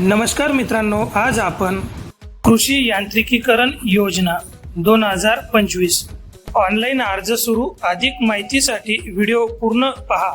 नमस्कार मित्रांनो आज आपण कृषी यांत्रिकीकरण योजना दोन हजार पंचवीस ऑनलाईन अर्ज सुरू अधिक माहितीसाठी व्हिडिओ पूर्ण पहा.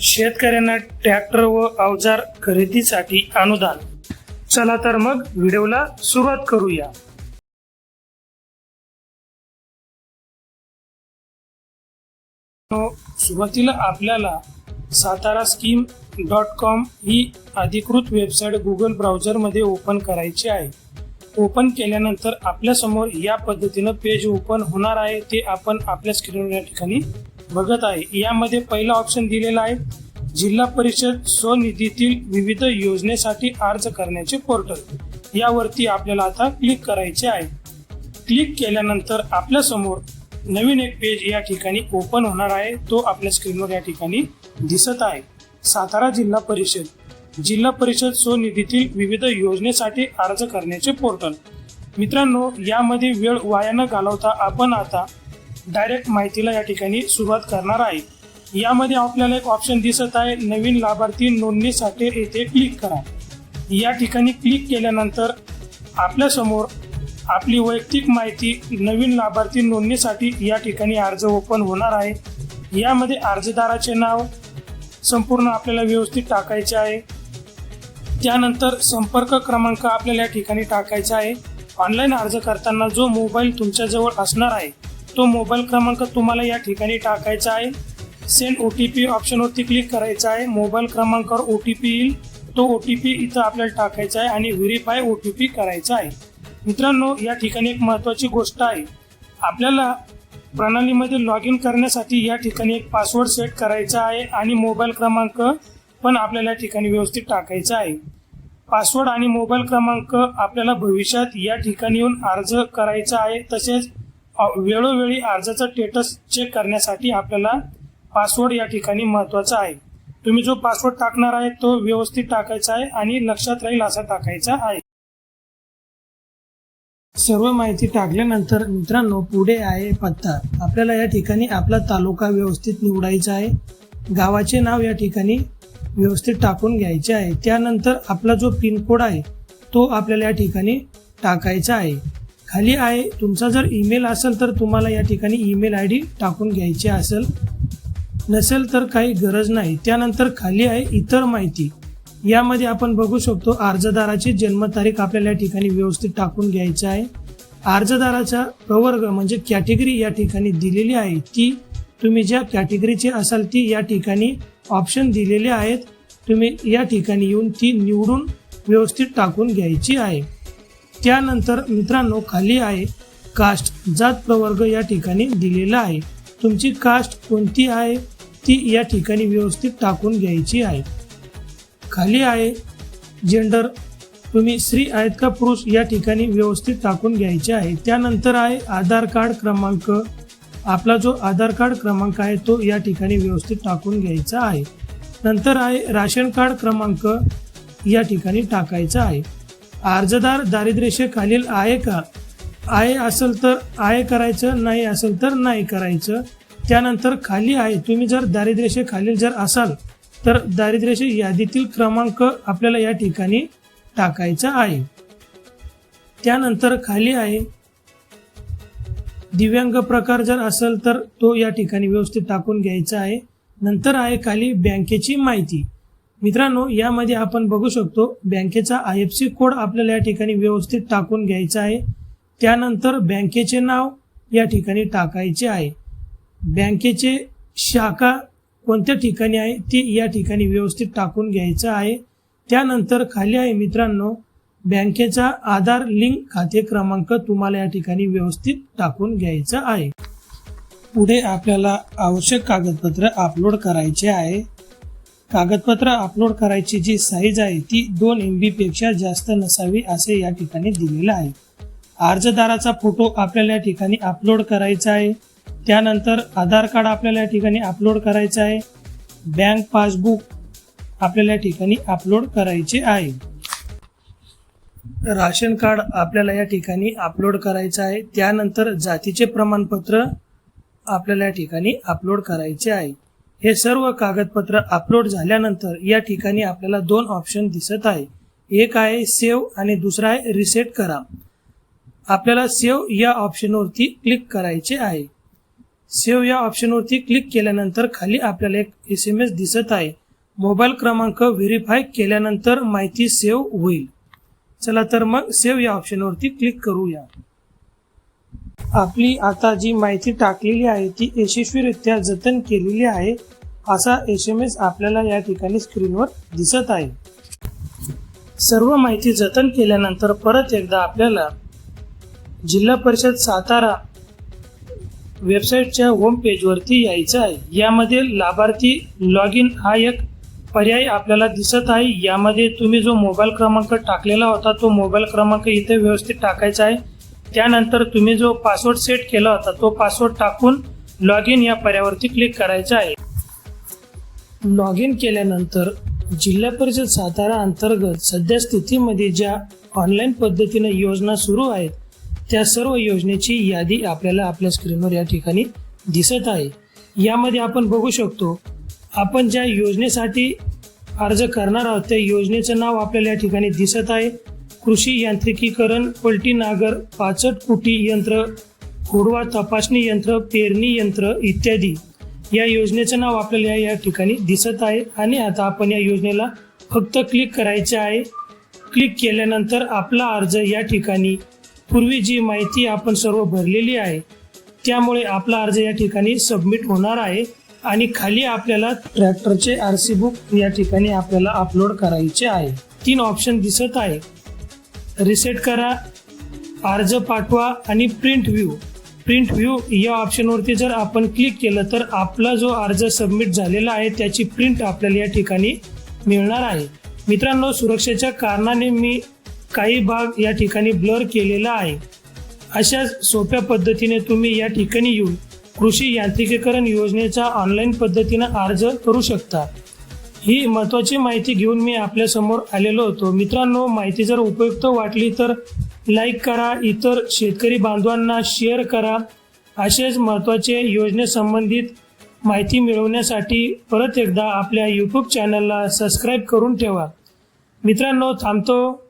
शेतकऱ्यांना ट्रॅक्टर व अवजार खरेदीसाठी अनुदान. चला तर मग व्हिडिओला सुरुवात करूया. हो, सुरुवातीला आपल्याला सातारा स्कीम डॉट कॉम ही अधिकृत वेबसाईट गुगल ब्राउझरमध्ये ओपन करायची आहे. ओपन केल्यानंतर आपल्यासमोर या पद्धतीनं पेज ओपन होणार आहे ते आपण आपल्या स्क्रीनवर या ठिकाणी बघत आहे. यामध्ये पहिला ऑप्शन दिलेला आहे जिल्हा परिषद स्वनिधीतील विविध योजनेसाठी अर्ज करण्याचे पोर्टल यावरती आपल्याला आता क्लिक करायचे आहे. क्लिक केल्यानंतर आपल्यासमोर नवीन एक पेज या ठिकाणी ओपन होणार आहे तो आपल्या स्क्रीनवर या ठिकाणी दिसत आहे. सातारा जिल्हा परिषद. जिल्हा परिषद स्वनिधीतील विविध योजनेसाठी अर्ज करण्याचे पोर्टल. मित्रांनो यामध्ये वेळ वाया न घालवता आपण आता डायरेक्ट माहितीला या ठिकाणी सुरुवात करणार आहे. यामध्ये आपल्याला एक ऑप्शन दिसत आहे नवीन लाभार्थी नोंदणीसाठी येथे क्लिक करा. या ठिकाणी क्लिक केल्यानंतर आपल्यासमोर आपली वैयक्तिक माहिती नवीन लाभार्थी नोंदणीसाठी या ठिकाणी अर्ज ओपन होणार आहे. यामध्ये अर्जदाराचे नाव संपूर्ण आपल्याला व्यवस्थित टाकायचे आहे. त्यानंतर संपर्क क्रमांक आपल्याला या ठिकाणी टाकायचा आहे. ऑनलाईन अर्ज करताना जो मोबाईल तुमच्याजवळ असणार आहे तो मोबाईल क्रमांक तुम्हाला या ठिकाणी टाकायचा आहे. सेंड ओ टी पी ऑप्शनवरती क्लिक करायचा आहे. मोबाईल क्रमांकावर ओ टी पी येईल. तो ओ टी पी इथं आपल्याला टाकायचा आहे आणि व्हेरीफाय ओ टी पी करायचा आहे. मित्रांनो या ठिकाणी एक महत्त्वाची गोष्ट आहे. आपल्याला प्रणालीमध्ये लॉग इन करण्यासाठी या ठिकाणी एक पासवर्ड सेट करायचा आहे आणि मोबाईल क्रमांक पण आपल्याला या ठिकाणी व्यवस्थित टाकायचा आहे. पासवर्ड आणि मोबाईल क्रमांक आपल्याला भविष्यात या ठिकाणी येऊन अर्ज करायचा आहे. तसेच वेळोवेळी अर्जाचा स्टेटस चेक करण्यासाठी आपल्याला पासवर्ड या ठिकाणी महत्त्वाचा आहे. तुम्ही जो पासवर्ड टाकणार आहे तो व्यवस्थित टाकायचा आहे आणि लक्षात राहील असा टाकायचा आहे. सर्व माहिती टाकल्यानंतर मित्रांनो पुढे आहे पत्ता. आपल्याला या ठिकाणी आपला तालुका व्यवस्थित निवडायचा आहे. गावाचे नाव या ठिकाणी व्यवस्थित टाकून घ्यायचे आहे. त्यानंतर आपला जो पिनकोड आहे तो आपल्याला या ठिकाणी टाकायचा आहे. खाली आहे तुमचा जर ईमेल असेल तर तुम्हाला या ठिकाणी ईमेल आय डी टाकून घ्यायची असेल. नसेल तर काही गरज नाही. त्यानंतर खाली आहे इतर माहिती. यामध्ये आपण बघू शकतो अर्जदाराची जन्मतारीख आपल्याला या ठिकाणी व्यवस्थित टाकून घ्यायचं आहे. अर्जदाराचा प्रवर्ग म्हणजे कॅटेगरी या ठिकाणी दिलेली आहे ती तुम्ही ज्या कॅटेगरीचे असाल ती या ठिकाणी ऑप्शन दिलेले आहेत. तुम्ही या ठिकाणी येऊन ती निवडून व्यवस्थित टाकून घ्यायची आहे. त्यानंतर मित्रांनो खाली आहे कास्ट जात प्रवर्ग या ठिकाणी दिलेला आहे. तुमची कास्ट कोणती आहे? ती या ठिकाणी व्यवस्थित टाकून घ्यायची आहे. खाली आहे. जेंडर तुम्ही स्त्री आहेत का पुरुष या ठिकाणी व्यवस्थित टाकून घ्यायचे आहे. त्यानंतर आहे आधार कार्ड क्रमांक. आपला जो आधार कार्ड क्रमांक आहे तो या ठिकाणी व्यवस्थित टाकून घ्यायचा आहे. नंतर आहे राशन कार्ड क्रमांक या ठिकाणी टाकायचा आहे. अर्जदार दारिद्र्यरेषेखालील आहे का? आहे असेल तर आहे करायचं नाही असेल तर नाही करायचं. त्यानंतर खाली आहे. तुम्ही जर दारिद्र्यरेषेखालील जर असाल तर दारिद्र्याच्या यादीतील क्रमांक आपल्याला या ठिकाणी टाकायचा आहे. त्यानंतर खाली आहे. दिव्यांग प्रकार जर असेल तर तो या ठिकाणी व्यवस्थित टाकून घ्यायचा आहे. नंतर आहे खाली बँकेची माहिती. मित्रांनो यामध्ये आपण बघू शकतो बँकेचा आय एफ सी कोड आपल्याला या ठिकाणी व्यवस्थित टाकून घ्यायचा आहे. त्यानंतर बँकेचे नाव या ठिकाणी टाकायचे आहे. बँकेचे शाखा कोणत्या ठिकाणी आहे ती या ठिकाणी व्यवस्थित टाकून घ्यायचं आहे. त्यानंतर खाली आहे मित्रांनो बँकेचा आधार लिंक खाते क्रमांक तुम्हाला या ठिकाणी व्यवस्थित टाकून घ्यायचा आहे. पुढे आपल्याला आवश्यक कागदपत्र अपलोड करायचे आहे. कागदपत्र अपलोड करायची जी साईज आहे ती दोन एम बीपेक्षा जास्त नसावी असे या ठिकाणी दिलेलं आहे. अर्जदाराचा फोटो आपल्याला या ठिकाणी अपलोड करायचा आहे. त्यानंतर आधार कार्ड आपल्याला या ठिकाणी अपलोड करायचं आहे. बँक पासबुक आपल्याला या ठिकाणी अपलोड करायचे आहे. राशन कार्ड आपल्याला या ठिकाणी अपलोड करायचं आहे. त्यानंतर जातीचे प्रमाणपत्र आपल्याला या ठिकाणी अपलोड करायचे आहे. हे सर्व कागदपत्र अपलोड झाल्यानंतर या ठिकाणी आपल्याला दोन ऑप्शन दिसत आहे. एक आहे सेव्ह आणि दुसरा आहे रिसेट करा. आपल्याला सेव्ह या ऑप्शनवरती क्लिक करायचे आहे. सेव्ह या ऑप्शनवरती क्लिक केल्यानंतर खाली आपल्याला एक एस एम एस दिसत आहे. मोबाईल क्रमांक व्हेरीफाय केल्यानंतर माहिती सेव्ह होईल. चला तर मग सेव्ह या ऑप्शनवरती क्लिक करूया. आपली आता जी माहिती टाकलेली आहे ती यशस्वीरित्या जतन केलेली आहे असा एस एम एस आपल्याला या ठिकाणी स्क्रीनवर दिसत आहे. सर्व माहिती जतन केल्यानंतर परत एकदा आपल्याला जिल्हा परिषद सातारा वेबसाईटच्या होम पेजवरती यायचं आहे. यामध्ये लाभार्थी लॉग इन हा एक पर्याय आपल्याला दिसत आहे. यामध्ये तुम्ही जो मोबाईल क्रमांक टाकलेला होता तो मोबाईल क्रमांक इथे व्यवस्थित टाकायचा आहे. त्यानंतर तुम्ही जो पासवर्ड सेट केला होता तो पासवर्ड टाकून लॉग इन या पर्यावरती क्लिक करायचं आहे. लॉग इन केल्यानंतर जिल्हा परिषद सातारा अंतर्गत सध्या स्थितीमध्ये ज्या ऑनलाईन पद्धतीने योजना सुरू आहेत त्या सर्व योजनेची यादी आपल्याला आपल्या स्क्रीनवर या ठिकाणी दिसत आहे. यामध्ये आपण बघू शकतो आपण ज्या योजनेसाठी अर्ज करणार आहोत त्या योजनेचं नाव आपल्याला या ठिकाणी दिसत आहे. कृषी यांत्रिकीकरण पलटी नागर पाचट कुटी यंत्र खोडवा तपासणी यंत्र पेरणी यंत्र इत्यादी. या योजनेचं नाव आपल्याला या ठिकाणी दिसत आहे आणि आता आपण या योजनेला फक्त क्लिक करायचे आहे. क्लिक केल्यानंतर आपला अर्ज या ठिकाणी पूर्वी जी माहिती आपण सर्व भरलेली आहे त्यामुळे आपला अर्ज या ठिकाणी सबमिट होणार आहे आणि खाली आपल्याला ट्रॅक्टरचे आर सी बुक या ठिकाणी आपल्याला अपलोड करायचे आहे. तीन ऑप्शन दिसत आहे. रिसेट करा अर्ज पाठवा आणि प्रिंट व्ह्यू प्रिंट व्ह्यू या ऑप्शनवरती जर आपण क्लिक केलं तर आपला जो अर्ज सबमिट झालेला आहे त्याची प्रिंट आपल्याला या ठिकाणी मिळणार आहे. मित्रांनो सुरक्षेच्या कारणाने मी काही भाग या ठिकाणी ब्लर केलेला आहे. अशा सोप्या पद्धतीने तुम्ही या ठिकाणी येऊन कृषी यांत्रिकीकरण योजनेचा ऑनलाईन पद्धतीनं अर्ज करू शकता. ही महत्त्वाची माहिती घेऊन मी आपल्यासमोर आलेलो होतो. मित्रांनो माहिती जर उपयुक्त वाटली तर लाईक करा इतर शेतकरी बांधवांना शेअर करा. असेच महत्त्वाचे योजनेसंबंधित माहिती मिळवण्यासाठी परत एकदा आपल्या यूट्यूब चॅनलला सबस्क्राईब करून ठेवा. मित्रांनो थांबतो.